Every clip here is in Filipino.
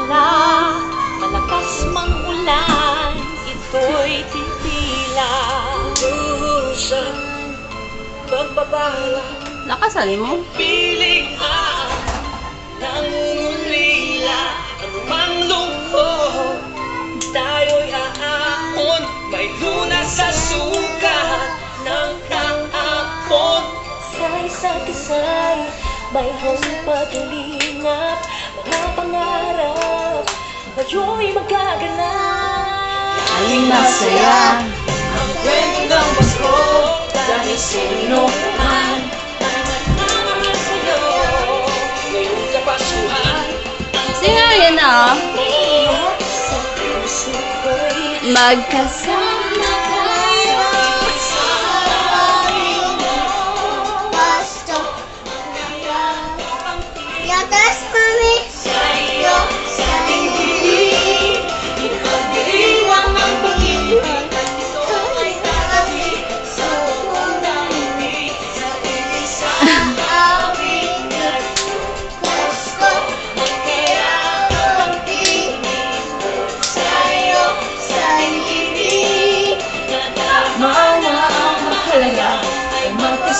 pala malakas mang ulan ito'y titila. Lusan pagbabahala Lakasan mo? Piling ha nangungulila. Anumang lungko tayo'y aahon. May luna sa sukat ng kaahon Say sa kisay may hong pagaling pangarap, mga pangarap Tayo'y magaganap Laging masaya. Ang kwento ng Pasko Dahil sino man Sino yun na? Magkasama.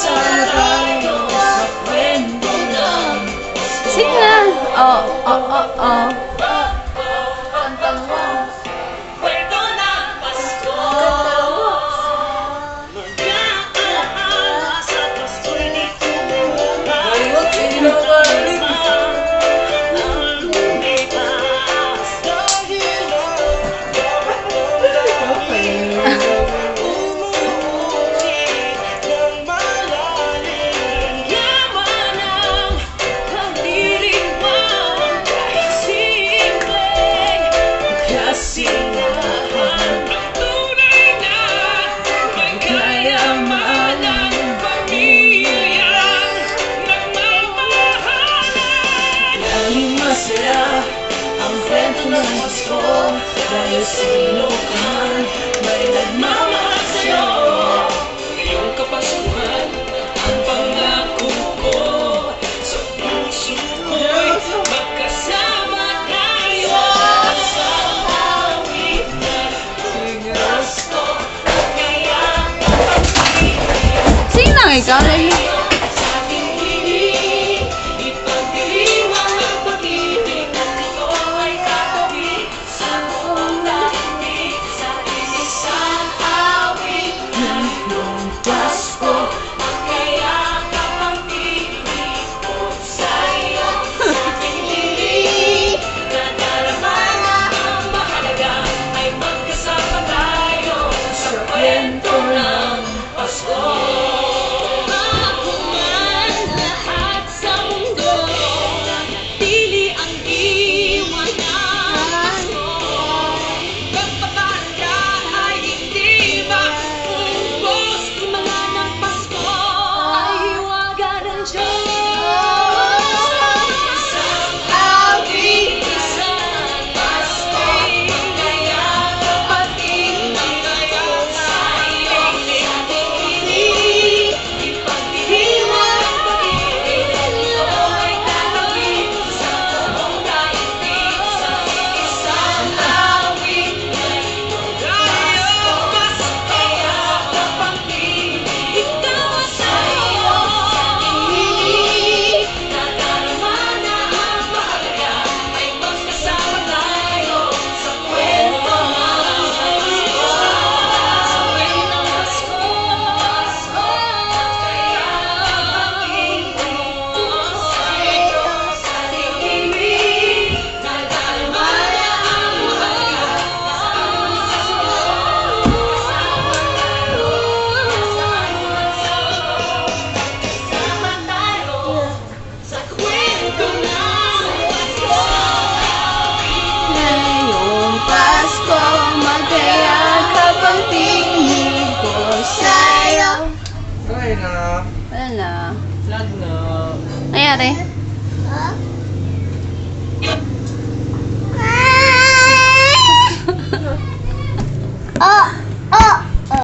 Sing that. Oh, oh, oh, oh. kasiyahan Patunay na may kayaman ang pamilya Nagmamahalan Lalim masaya ang kwento ng Pasko Dahil sino ka Darling. Wala na. Wala na. Vlog na. Ano nangyari? Ha? Huh? oh!